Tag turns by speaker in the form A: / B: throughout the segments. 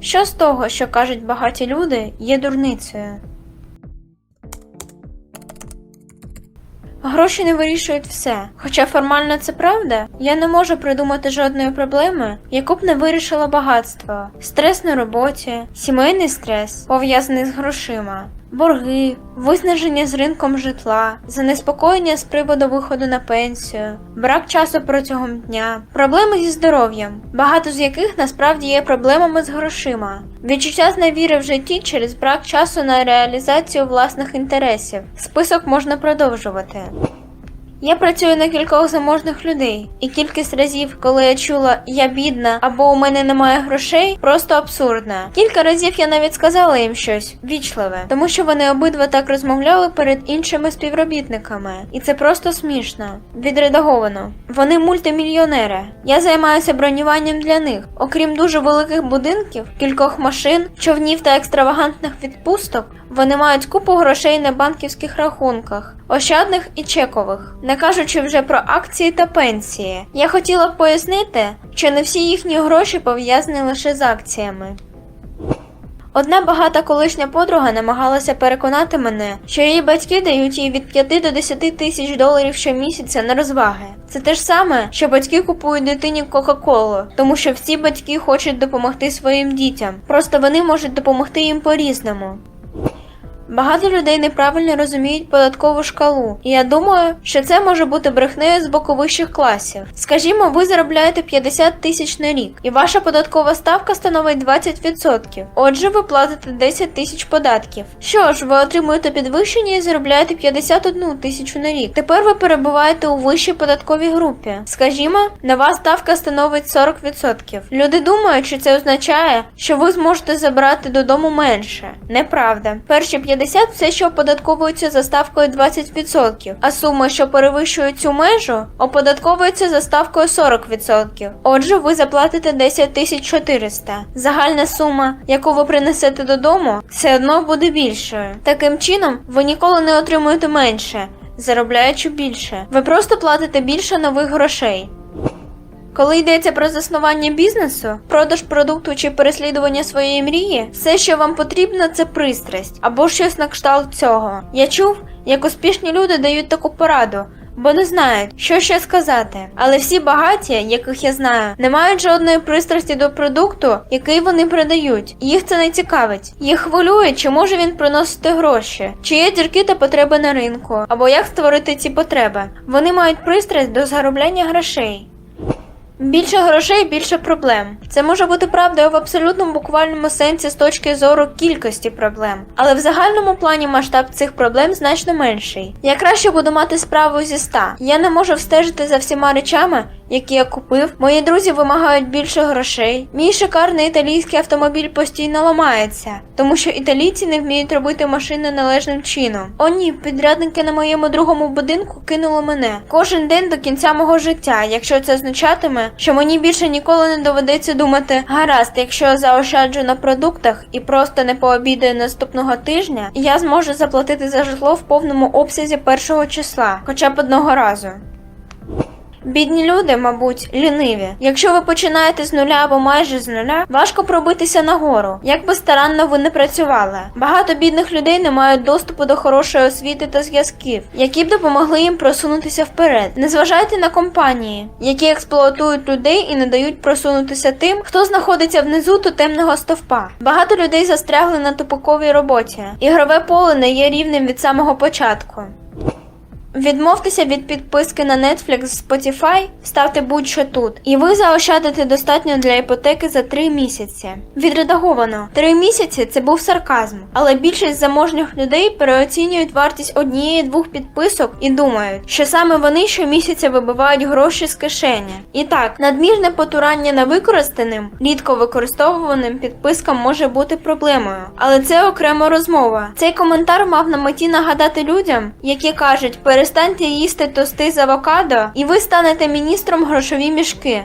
A: Що з того, що кажуть багаті люди, є дурницею? Гроші не вирішують все. Хоча формально це правда, я не можу придумати жодної проблеми, яку б не вирішило багатство, стрес на роботі, сімейний стрес, пов'язаний з грошима, борги, виснаження з ринком житла, занеспокоєння з приводу виходу на пенсію, брак часу протягом дня, проблеми зі здоров'ям, багато з яких насправді є проблемами з грошима, відчуття зневіри в житті через брак часу на реалізацію власних інтересів. Список можна продовжувати. Я працюю на кількох заможних людей, і кількість разів, коли я чула я бідна або у мене немає грошей, просто абсурдна. Кілька разів я навіть сказала їм щось вічливе, тому що вони обидва так розмовляли перед іншими співробітниками, і це просто смішно. Відредаговано. Вони мультимільйонери. Я займаюся бронюванням для них. Окрім дуже великих будинків, кількох машин, човнів та екстравагантних відпусток, вони мають купу грошей на банківських рахунках, ощадних і чекових, не кажучи вже про акції та пенсії. Я хотіла б пояснити, що не всі їхні гроші пов'язані лише з акціями. Одна багата колишня подруга намагалася переконати мене, що її батьки дають їй від 5 до 10 тисяч доларів щомісяця на розваги. Це те ж саме, що батьки купують дитині Кока-Колу, тому що всі батьки хочуть допомогти своїм дітям. Просто вони можуть допомогти їм по-різному. Багато людей неправильно розуміють податкову шкалу, і я думаю, що це може бути брехнею з боку вищих класів. Скажімо, ви заробляєте 50 тисяч на рік, і ваша податкова ставка становить 20%. Отже, ви платите 10 тисяч податків. Що ж, ви отримуєте підвищення і заробляєте 51 тисячу на рік. Тепер ви перебуваєте у вищій податковій групі. Скажімо, нова ставка становить 40%. Люди думають, що це означає, що ви зможете забрати додому менше. Неправда. Перші 50 все, що оподатковується за ставкою 20%, а сума, що перевищує цю межу, оподатковується за ставкою 40%. Отже, ви заплатите 10 тисяч 400. Загальна сума, яку ви принесете додому, все одно буде більшою. Таким чином, ви ніколи не отримуєте менше, заробляючи більше. Ви просто платите більше нових грошей. Коли йдеться про заснування бізнесу, продаж продукту чи переслідування своєї мрії, все, що вам потрібно, це пристрасть або щось на кшталт цього. Я чув, як успішні люди дають таку пораду. Бо не знають, що ще сказати. Але всі багаті, яких я знаю, не мають жодної пристрасті до продукту, який вони продають. Їх це не цікавить. Їх хвилює, чи може він приносити гроші, чи є дірки та потреби на ринку, або як створити ці потреби. Вони мають пристрасть до заробляння грошей. Більше грошей, більше проблем. Це може бути правдою в абсолютному буквальному сенсі з точки зору кількості проблем, але в загальному плані масштаб цих проблем значно менший. Я краще буду мати справу зі ста. Я не можу встежити за всіма речами, які я купив. Мої друзі вимагають більше грошей. Мій шикарний італійський автомобіль постійно ламається, тому що італійці не вміють робити машини належним чином. О ні, підрядники на моєму другому будинку кинули мене кожен день до кінця мого життя, якщо це означатиме, що мені більше ніколи не доведеться думати, гаразд, якщо я заощаджу на продуктах і просто не пообідаю наступного тижня, я зможу заплатити за житло в повному обсязі першого числа, хоча б одного разу. Бідні люди, мабуть, ліниві. Якщо ви починаєте з нуля або майже з нуля, важко пробитися нагору, як би старанно ви не працювали. Багато бідних людей не мають доступу до хорошої освіти та зв'язків, які б допомогли їм просунутися вперед. Не зважайте на компанії, які експлуатують людей і не дають просунутися тим, хто знаходиться внизу тотемного стовпа. Багато людей застрягли на тупиковій роботі. Ігрове поле не є рівним від самого початку. Відмовтеся від підписки на Netflix, Spotify, ставте будь-що тут, і ви заощадите достатньо для іпотеки за 3 місяці. Відредаговано 3 місяці це був сарказм, але більшість заможних людей переоцінюють вартість однієї-двох підписок і думають, що саме вони щомісяця вибивають гроші з кишені. І так, надмірне потурання на використаним, рідко використовуваним підпискам може бути проблемою, але це окрема розмова. Цей коментар мав на меті нагадати людям, які кажуть, перестаньте їсти тости з авокадо, і ви станете міністром грошові мішки.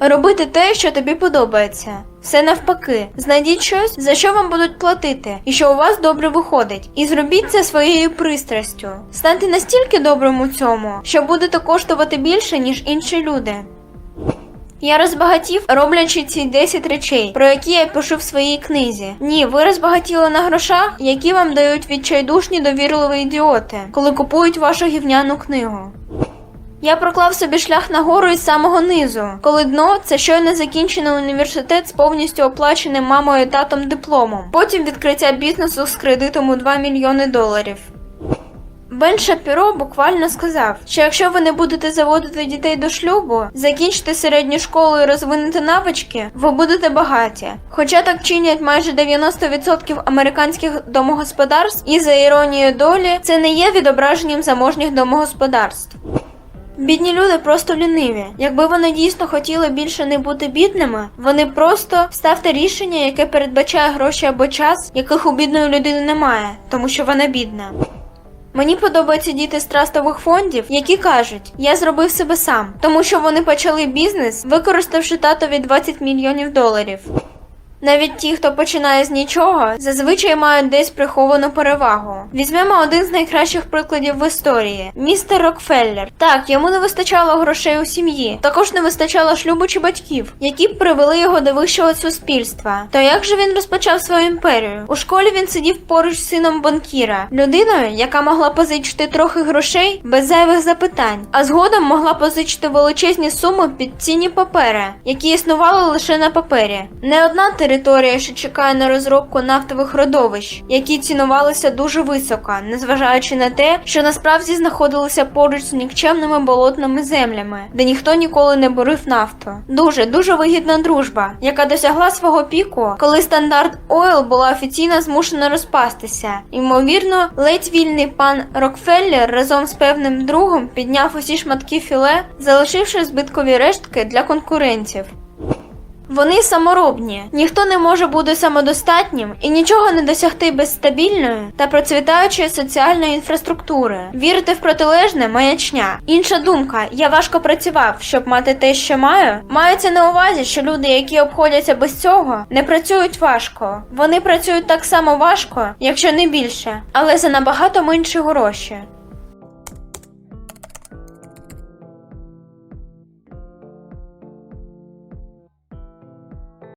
A: Робити те, що тобі подобається. Все навпаки, знайдіть щось, за що вам будуть платити, і що у вас добре виходить. І зробіть це своєю пристрастю. Станьте настільки добрим у цьому, що будете коштувати більше, ніж інші люди. Я розбагатів, роблячи ці 10 речей, про які я пишу в своїй книзі. Ні, ви розбагатіли на грошах, які вам дають відчайдушні довірливі ідіоти, коли купують вашу гівняну книгу. Я проклав собі шлях нагору із самого низу, коли дно це щойно закінчений університет з повністю оплаченим мамою і татом дипломом. Потім відкриття бізнесу з кредитом у 2 мільйони доларів. Бен Шапіро буквально сказав, що якщо ви не будете заводити дітей до шлюбу, закінчите середню школу і розвинете навички, ви будете багаті. Хоча так чинять майже 90% американських домогосподарств, і за іронією долі, це не є відображенням заможніх домогосподарств. Бідні люди просто ліниві. Якби вони дійсно хотіли більше не бути бідними, вони просто ставте рішення, яке передбачає гроші або час, яких у бідної людини немає, тому що вона бідна. Мені подобаються діти з трастових фондів, які кажуть, я зробив себе сам, тому що вони почали бізнес, використавши татові 20 мільйонів доларів. Навіть ті, хто починає з нічого, зазвичай мають десь приховану перевагу. Візьмемо один з найкращих прикладів в історії містер Рокфеллер. Так, йому не вистачало грошей у сім'ї, також не вистачало шлюбу чи батьків, які б привели його до вищого суспільства. То як же він розпочав свою імперію? У школі він сидів поруч з сином банкіра, людиною, яка могла позичити трохи грошей без зайвих запитань, а згодом могла позичити величезні суми під цінні папери, які існували лише на папері. Не одна територія, що чекає на розробку нафтових родовищ, які цінувалися дуже високо, незважаючи на те, що насправді знаходилися поруч з нікчемними болотними землями, де ніхто ніколи не бурив нафту. Дуже дуже вигідна дружба, яка досягла свого піку, коли стандарт Ойл була офіційно змушена розпастися. Ймовірно, ледь вільний пан Рокфеллер разом з певним другом підняв усі шматки філе, залишивши збиткові рештки для конкурентів. Вони саморобні. Ніхто не може бути самодостатнім і нічого не досягти без стабільної та процвітаючої соціальної інфраструктури. Вірити в протилежне маячня. Інша думка: я важко працював, щоб мати те, що маю. Мається на увазі, що люди, які обходяться без цього, не працюють важко. Вони працюють так само важко, якщо не більше, але за набагато менші гроші.